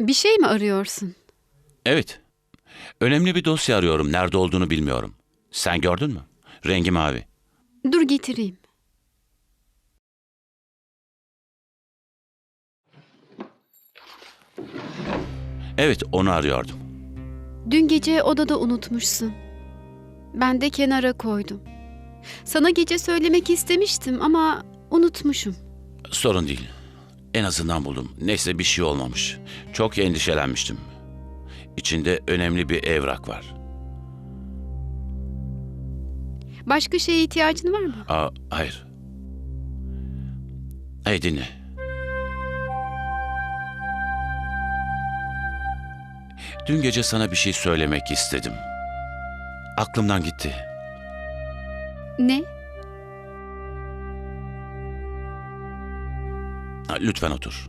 Bir şey mi arıyorsun? Evet. Önemli bir dosya arıyorum. Nerede olduğunu bilmiyorum. Sen gördün mü? Rengi mavi. Dur getireyim. Evet, onu arıyordum. Dün gece odada unutmuşsun. Ben de kenara koydum. Sana gece söylemek istemiştim ama unutmuşum. Sorun değil. En azından buldum. Neyse bir şey olmamış. Çok endişelenmiştim. İçinde önemli bir evrak var. Başka şeye ihtiyacın var mı? Aa, hayır. Hey dinle. Dün gece sana bir şey söylemek istedim. Aklımdan gitti. Ne? Lütfen otur.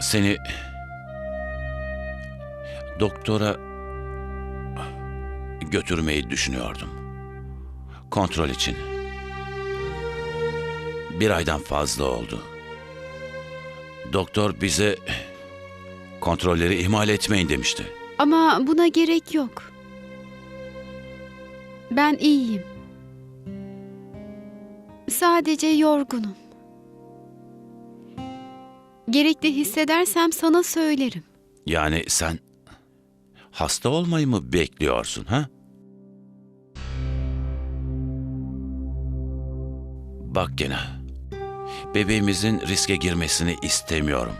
Seni doktora götürmeyi düşünüyordum. Kontrol için. Bir aydan fazla oldu. Doktor bize kontrolleri ihmal etmeyin demişti. Ama buna gerek yok. Ben iyiyim. Sadece yorgunum. Gerekli hissedersem sana söylerim. Yani sen hasta olmayı mı bekliyorsun ha? Bak gene. Bebeğimizin riske girmesini istemiyorum.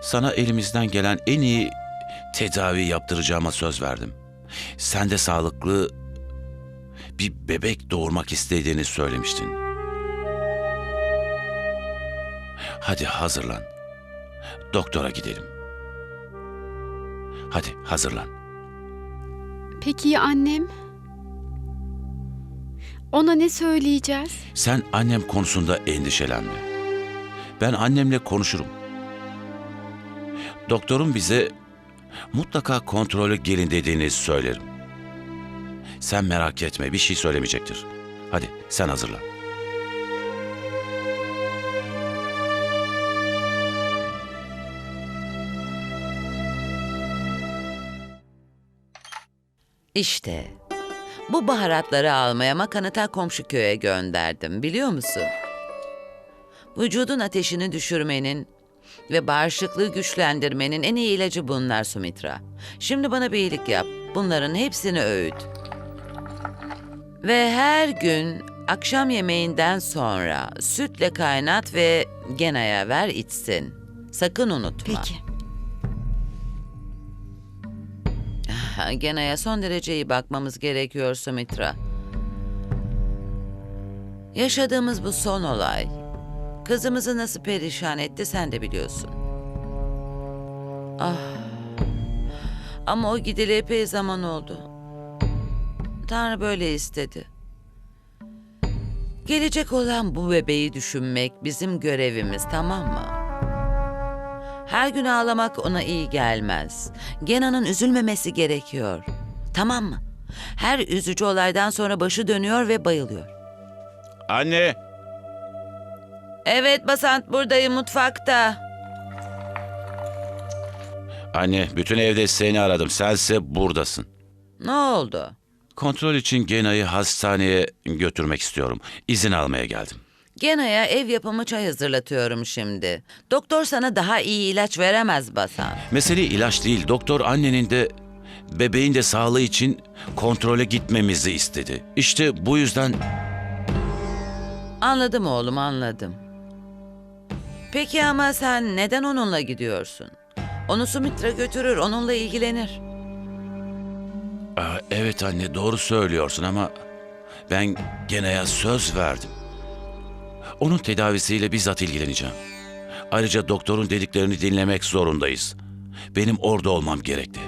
Sana elimizden gelen en iyi tedavi yaptıracağıma söz verdim. Sen de sağlıklı bir bebek doğurmak istediğini söylemiştin. Hadi hazırlan. Doktora gidelim. Hadi hazırlan. Peki ya annem? Ona ne söyleyeceğiz? Sen annem konusunda endişelenme. Ben annemle konuşurum. Doktorun bize mutlaka kontrolü gelin dediğini söylerim. Sen merak etme bir şey söylemeyecektir. Hadi sen hazırlan. İşte bu baharatları almaya makanata komşu köye gönderdim biliyor musun? Vücudun ateşini düşürmenin ve bağışıklığı güçlendirmenin en iyi ilacı bunlar Sumitra. Şimdi bana bir iyilik yap. Bunların hepsini öğüt. Ve her gün akşam yemeğinden sonra sütle kaynat ve Gena'ya ver içsin. Sakın unutma. Peki. Gena'ya son derece iyi bakmamız gerekiyor Sumitra. Yaşadığımız bu son olay kızımızı nasıl perişan etti sen de biliyorsun. Ah. Ama o gideli epey zaman oldu. Tanrı böyle istedi. Gelecek olan bu bebeği düşünmek bizim görevimiz tamam mı? Her gün ağlamak ona iyi gelmez. Gena'nın üzülmemesi gerekiyor. Tamam mı? Her üzücü olaydan sonra başı dönüyor ve bayılıyor. Anne! Evet Basant buradayım mutfakta. Anne bütün evde seni aradım. Sense buradasın. Ne oldu? Kontrol için Gena'yı hastaneye götürmek istiyorum. İzin almaya geldim. Gena'ya ev yapımı çay hazırlatıyorum şimdi. Doktor sana daha iyi ilaç veremez Basant. Mesele ilaç değil. Doktor annenin de bebeğin de sağlığı için kontrole gitmemizi istedi. İşte bu yüzden Anladım oğlum anladım. Peki ama sen neden onunla gidiyorsun? Onu Sumitra götürür, onunla ilgilenir. Aa, evet anne doğru söylüyorsun ama ben Gena'ya söz verdim. Onun tedavisiyle bizzat ilgileneceğim. Ayrıca doktorun dediklerini dinlemek zorundayız. Benim orada olmam gerekti.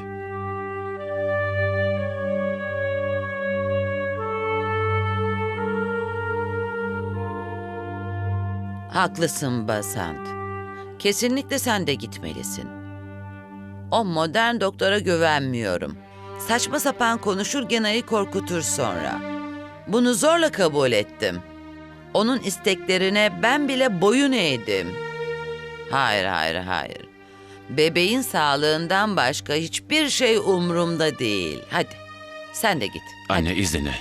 Haklısın Basant. Kesinlikle sen de gitmelisin. O modern doktora güvenmiyorum. Saçma sapan konuşur Gena'yı korkutur sonra. Bunu zorla kabul ettim. Onun isteklerine ben bile boyun eğdim. Hayır, hayır, hayır. Bebeğin sağlığından başka hiçbir şey umurumda değil. Hadi, sen de git. Hadi, Anne izninle.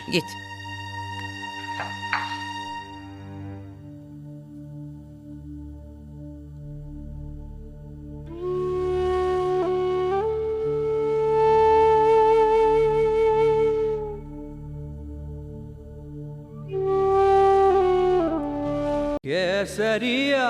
¿Qué sería?